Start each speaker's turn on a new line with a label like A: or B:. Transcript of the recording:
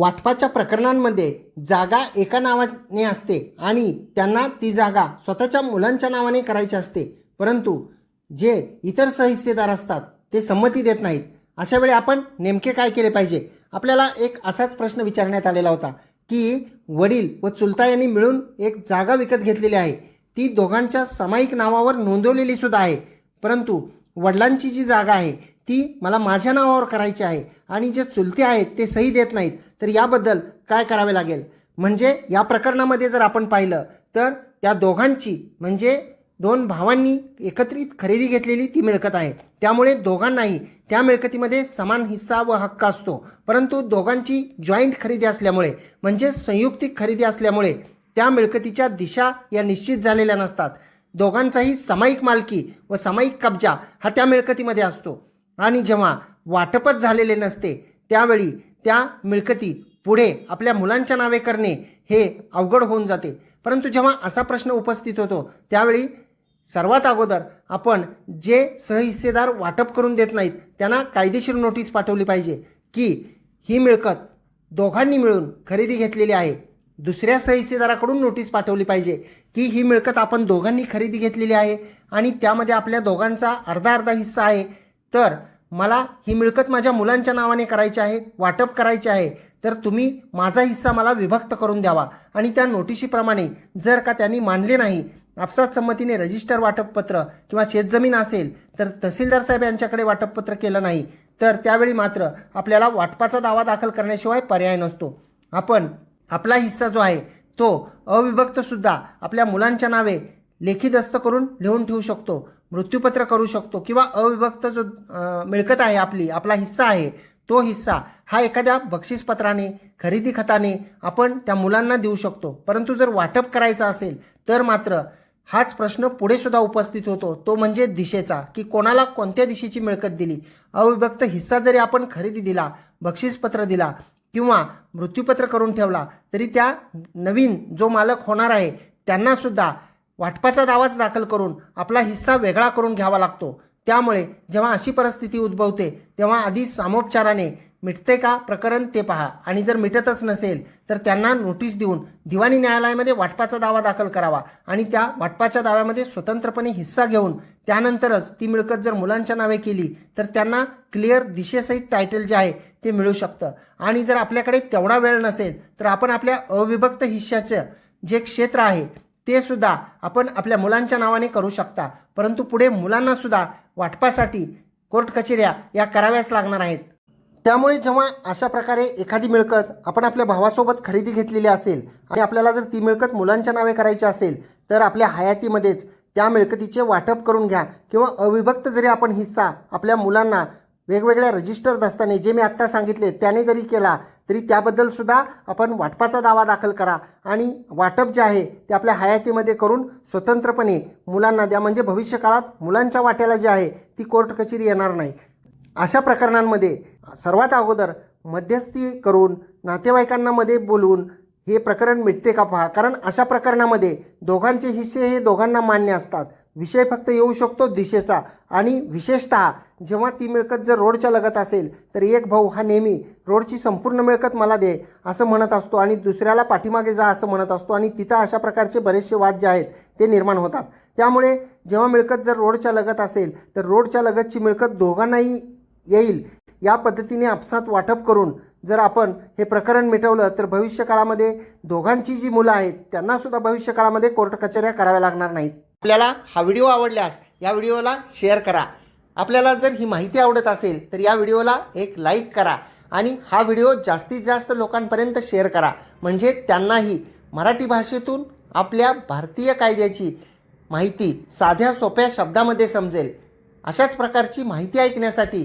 A: वाटपाच्या प्रकरणांमध्ये जागा एका नावाने असते आणि त्यांना ती जागा स्वतःच्या मुलांच्या नावाने करायची असते. परंतु जे इतर सहिस्सेदार असतात ते संमती देत नाहीत. अशा वेळी आपण नेमके काय केले पाहिजे? आपल्याला एक असाच प्रश्न विचारण्यात आलेला होता की वडील व चुलता यांनी मिळून एक जागा विकत घेतलेली आहे. ती दोघांच्या सामायिक नावावर नोंदवलेली सुद्धा आहे. परंतु वडिलांची जी जागा आहे ती मला माझ्या नावावर करायची आहे आणि जे चुलते आहेत ते सही देत नाहीत तर याबद्दल काय करावे लागेल? म्हणजे या प्रकरणामध्ये जर आपण पाहिलं तर त्या दोघांची म्हणजे दोन भावांनी एकत्रित खरेदी घेतलेली ती मिळकत आहे. त्यामुळे दोघांनाही त्या मिळकतीमध्ये समान हिस्सा व हक्क असतो. परंतु दोघांची जॉईंट खरेदी असल्यामुळे म्हणजे संयुक्तिक खरेदी असल्यामुळे त्या मिळकतीच्या दिशा या निश्चित झालेल्या नसतात. दोघांचाही सामायिक मालकी व सामायिक कब्जा हा त्या मिळकतीमध्ये असतो. आणि जेव्हा वाटपच झालेले नसते त्यावेळी त्या मिळकती पुढे आपल्या मुलांच्या नावे करणे हे अवघड होऊन जाते. परंतु जेव्हा असा प्रश्न उपस्थित होतो त्यावेळी सर्वात अगोदर आपण जे सहहिस्सेदार वाटप करून देत नाहीत त्यांना कायदेशीर नोटीस पाठवली पाहिजे की ही मिळकत दोघांनी मिळून खरेदी घेतलेली आहे. दुसऱ्या सहिसेदाराकडून नोटीस पाठवली पाहिजे. की ही मिळकत आपण दोघांनी खरेदी घेतलेली आहे आणि त्यामध्ये आपल्या दोघांचा अर्धा अर्धा हिस्सा आहे. तर मला ही मिळकत माझ्या मुलांच्या नावाने करायची आहे वाटप करायचे आहे. तर तुम्ही माझा हिस्सा मला विभक्त करून द्यावा. आणि त्या नोटिशीप्रमाणे जर का त्यांनी मानले नाही आपसात संमतीने रजिस्टर वाटपपत्र किंवा शेतजमीन असेल तर तहसीलदार साहेब यांच्याकडे वाटपपत्र केलं नाही. तर त्यावेळी मात्र आपल्याला वाटपाचा दावा दाखल करण्याशिवाय पर्याय नसतो. आपण आपला हिस्सा जो आहे तो अविभक्तसुद्धा आपल्या मुलांच्या नावे लेखी दस्त करून लिहून ठेवू शकतो मृत्यूपत्र करू शकतो किंवा अविभक्त जो मिळकत आहे आपली आपला हिस्सा आहे तो हिस्सा हा एखाद्या बक्षीसपत्राने खरेदी खताने आपण त्या मुलांना देऊ शकतो. परंतु जर वाटप करायचं असेल तर मात्र हाच प्रश्न पुढे सुद्धा उपस्थित होतो. तो म्हणजे दिशेचा की कोणाला कोणत्या दिशेची मिळकत दिली? अविभक्त हिस्सा जरी आपण खरेदी दिला बक्षीसपत्र दिला किंवा मृत्यूपत्र करून ठेवला तरी त्या नवीन जो मालक होणार आहे त्यांनासुद्धा वाटपाचा दावाच दाखल करून आपला हिस्सा वेगळा करून घ्यावा लागतो. त्यामुळे जेव्हा अशी परिस्थिती उद्भवते तेव्हा आधी सामोपचाराने मिटते का? प्रकरण ते पहा. आणि जर मिटतच नसेल तर त्यांना नोटीस देऊन दिवाणी न्यायालयामध्ये वाटपाचा दावा दाखल करावा आणि त्या वाटपाच्या दाव्यामध्ये स्वतंत्रपणे हिस्सा घेऊन त्यानंतरच ती मिळकत जर मुलांच्या नावे केली तर त्यांना क्लिअर दिशेसहित टायटल जे आहे ते मिळू शकतं. आणि जर आपल्याकडे तेवढा वेळ नसेल तर आपण आपल्या अविभक्त हिश्श्याचं जे क्षेत्र आहे ते सुद्धा आपण आपल्या मुलांच्या नावाने करू शकता. परंतु पुढे मुलांना सुद्धा वाटपासाठी कोर्ट कचेऱ्या या कराव्याच लागणार आहेत. त्यामुळे जेव्हा अशा प्रकारे एखादी मिळकत आपण आपल्या भावासोबत खरेदी घेतलेली असेल आणि आपल्याला जर ती मिळकत मुलांच्या नावे करायची असेल तर आपल्या हयातीमध्येच त्या मिळकतीचे वाटप करून घ्या किंवा अविभक्त जरी आपण हिस्सा आपल्या मुलांना वेगवेगळ्या रजिस्टर दस्ताने जे मी आत्ता सांगितले त्याने जरी केला तरी त्याबद्दलसुद्धा आपण वाटपाचा दावा दाखल करा आणि वाटप जे आहे ते आपल्या हयातीमध्ये करून स्वतंत्रपणे मुलांना द्या. म्हणजे भविष्यकाळात मुलांच्या वाट्याला जे आहे ती कोर्ट कचेरी येणार नाही. अशा प्रकरणांमध्ये सर्वात अगोदर मध्यस्थी करून नातेवाईकांना मध्ये बोलवून हे प्रकरण मिटते का पहा? कारण अशा प्रकरणामध्ये दोघांचे हिस्से हे दोघांना मान्य असतात. विषय फक्त येऊ शकतो दिशेचा. आणि विशेषतः जेव्हा ती मिळकत जर रोडच्या लगत असेल तर एक भाऊ हा नेहमी रोडची संपूर्ण मिळकत मला दे असं म्हणत असतो आणि दुसऱ्याला पाठीमागे जा असं म्हणत असतो आणि तिथं अशा प्रकारचे बरेचसे वाद जे आहेत ते निर्माण होतात. त्यामुळे जेव्हा मिळकत जर रोडच्या लगत असेल तर रोडच्या लगतची मिळकत दोघांनाही येईल. या पद्धतीने आपसात वाटप करून जर आपण हे प्रकरण मिटवलं तर भविष्य काळामध्ये दोघांची जी मुलं आहेत त्यांनासुद्धा भविष्यकाळामध्ये भविष्य काळामध्ये कोर्ट कचेऱ्या कराव्या लागणार नाहीत. आपल्याला हा व्हिडिओ आवडल्यास या व्हिडिओला शेअर करा. आपल्याला जर ही माहिती आवडत असेल तर या व्हिडिओला एक लाईक करा आणि हा व्हिडिओ जास्तीत जास्त लोकांपर्यंत शेअर करा. म्हणजे त्यांनाही मराठी भाषेतून आपल्या भारतीय कायद्याची माहिती साध्या सोप्या शब्दामध्ये समजेल. अशाच प्रकारची माहिती ऐकण्यासाठी